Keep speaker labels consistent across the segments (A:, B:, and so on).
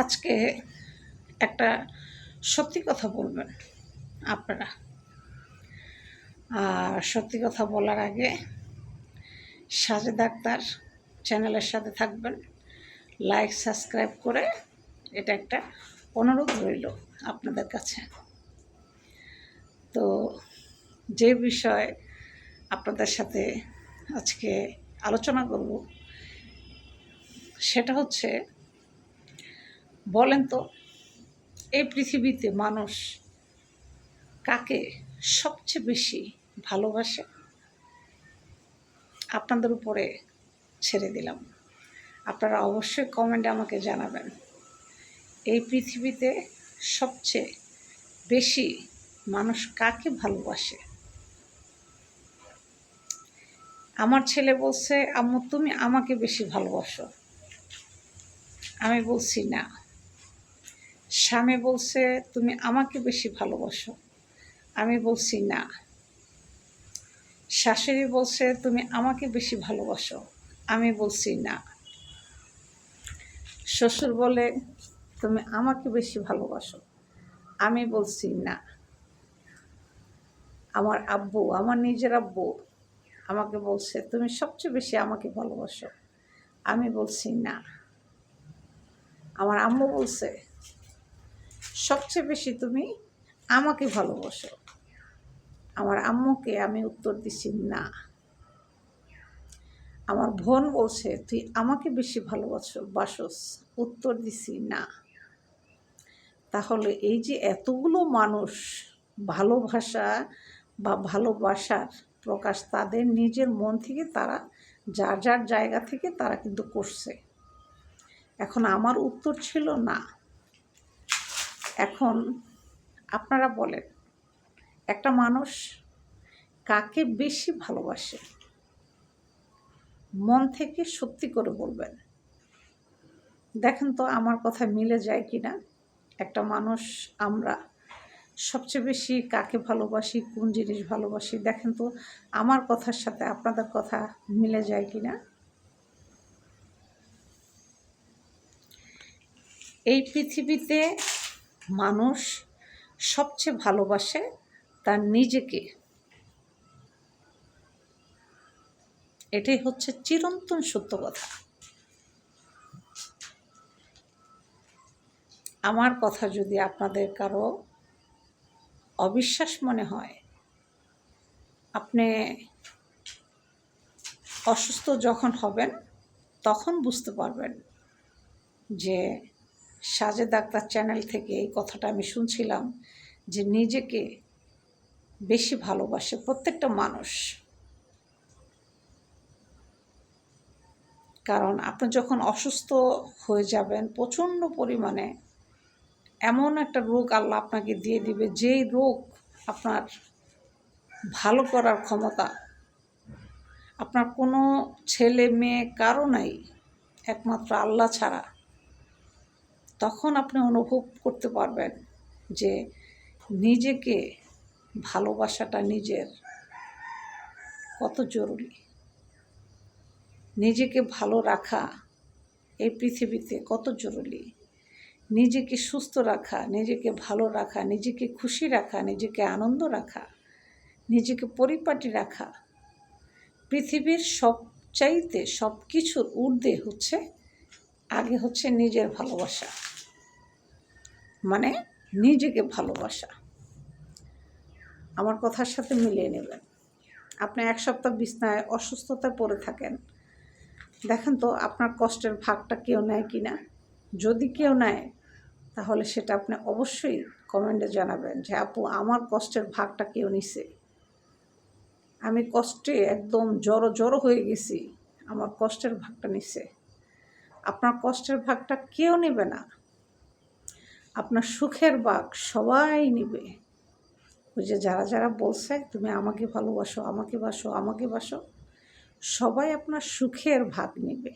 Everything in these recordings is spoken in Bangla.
A: আজকে একটা সত্যি কথা বলবেন আপনারা। আর সত্যি কথা বলার আগে সাজে ডাক্তার চ্যানেলের সাথে থাকবেন। লাইক, সাবস্ক্রাইব করে এটা একটা অনুরোধ রইল আপনাদের কাছে। তো যে বিষয় আপনাদের সাথে আজকে আলোচনা করব, সেটা হচ্ছে বলেন তো, এই পৃথিবীতে মানুষ কাকে সবচেয়ে বেশি ভালোবাসে? আপনাদের উপরে ছেড়ে দিলাম। আপনারা অবশ্যই কমেন্টে আমাকে জানাবেন, এই পৃথিবীতে সবচেয়ে বেশি মানুষ কাকে ভালোবাসে? আমার ছেলে বলছে, আম্মু, তুমি আমাকে বেশি ভালোবাসো। আমি বলছি, না। স্বামী বলছে, তুমি আমাকে বেশি ভালোবাসো। আমি বলছি, না। শাশুড়ি বলছে, তুমি আমাকে বেশি ভালোবাসো। আমি বলছি, না। শ্বশুর বলে, তুমি আমাকে বেশি ভালোবাসো। আমি বলছি, না। আমার আব্বু, আমার নিজের আব্বু আমাকে বলছে, তুমি সবচেয়ে বেশি আমাকে ভালোবাসো। আমি বলছি, না। আমার আম্মু বলছে সবচেয়ে বেশি তুমি আমাকে ভালোবাসো। আমার আম্মুকে আমি উত্তর দিছি না। আমার বোন বলছে, তুই আমাকে বেশি ভালোবাসো, বাসস। উত্তর দিছি না। তাহলে এই যে এতগুলো মানুষ ভালোবাসা বা ভালোবাসার প্রকাশ তাদের নিজের মন থেকে তারা, যার যার জায়গা থেকে তারা কিন্তু করছে। এখন আমার উত্তর ছিল না। এখন আপনারা বলেন, একটা মানুষ কাকে বেশি ভালোবাসে? মন থেকে সত্যি করে বলবেন। দেখেন তো আমার কথা মিলে যায় কি না একটা মানুষ আমরা সবচেয়ে বেশি কাকে ভালোবাসি, কোন জিনিস ভালোবাসি, দেখেন তো আমার কথার সাথে আপনাদের কথা মিলে যায় কি না এই পৃথিবীতে মানুষ সবচেয়ে ভালোবাসে তার নিজেকে। এটাই হচ্ছে চিরন্তন সত্য কথা। আমার কথা যদি আপনাদের কারও অবিশ্বাস মনে হয়, আপনি অসুস্থ যখন হবেন, তখন বুঝতে পারবেন যে সাজে ডাক্তার চ্যানেল থেকে এই কথাটা আমি শুনছিলাম যে নিজেকে বেশি ভালোবাসে প্রত্যেকটা মানুষ। কারণ আপনি যখন অসুস্থ হয়ে যাবেন, প্রচণ্ড পরিমাণে এমন একটা রোগ আল্লাহ আপনাকে দিয়ে দিবে, যেই রোগ আপনার ভালো করার ক্ষমতা, আপনার কোনো ছেলে মেয়ে কারও নাই, একমাত্র আল্লাহ ছাড়া। তখন আপনি অনুভব করতে পারবেন যে নিজেকে ভালোবাসাটা নিজের কত জরুরি। নিজেকে ভালো রাখা এই পৃথিবীতে কত জরুরি। নিজেকে সুস্থ রাখা, নিজেকে ভালো রাখা, নিজেকে খুশি রাখা, নিজেকে আনন্দ রাখা, নিজেকে পরিপাটি রাখা। পৃথিবীর সবচাইতে সব কিছুর ঊর্ধ্বে হচ্ছে, আগে হচ্ছে নিজের ভালোবাসা। মানে নিজেকে ভালোবাসা। আমার কথার সাথে মিলিয়ে নেবেন। আপনি এক সপ্তাহ বিছনায় অসুস্থতায় পড়ে থাকেন। দেখেন তো আপনার কষ্টের ভাগটা কেউ নেয় কি না? যদি কেউ নেয়, তাহলে সেটা আপনি অবশ্যই কমেন্টে জানাবেন যে, আপু, আমার কষ্টের ভাগটা কেউ নিছে? আমি কষ্টে একদম জড়ো জড়ো হয়ে গেছি। আমার কষ্টের ভাগটা নিছে। আপনার কষ্টের ভাগটা কেউ নেবে না। আপনার সুখের ভাগ সবাই নেবে। ওই যে যারা যারা বলছে, তুমি আমাকে ভালোবাসো, আমাকে বাসো আমাকে বাসো, সবাই আপনার সুখের ভাগ নেবে।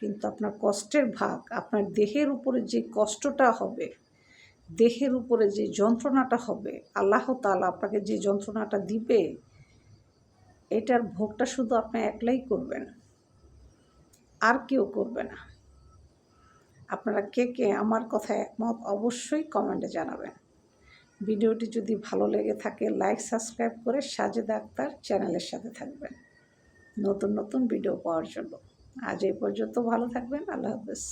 A: কিন্তু আপনার কষ্টের ভাগ, আপনার দেহের উপরে যে কষ্টটা হবে, দেহের উপরে যে যন্ত্রণাটা হবে, আল্লাহ তালা আপনাকে যে যন্ত্রণাটা দিবে, এটার ভোগটা শুধু আপনি একলাই করবেন। আর কেউ করবে না। আপনারা কে কে আমার কথায় একমত অবশ্যই কমেন্টে জানাবেন। ভিডিওটি যদি ভালো লেগে থাকে, লাইক, সাবস্ক্রাইব করে সাজেদা আক্তার চ্যানেলের সাথে থাকবেন। নতুন নতুন ভিডিও পাওয়ার জন্য। আজ এই পর্যন্ত ভালো থাকবেন। আল্লাহ হাফেজ।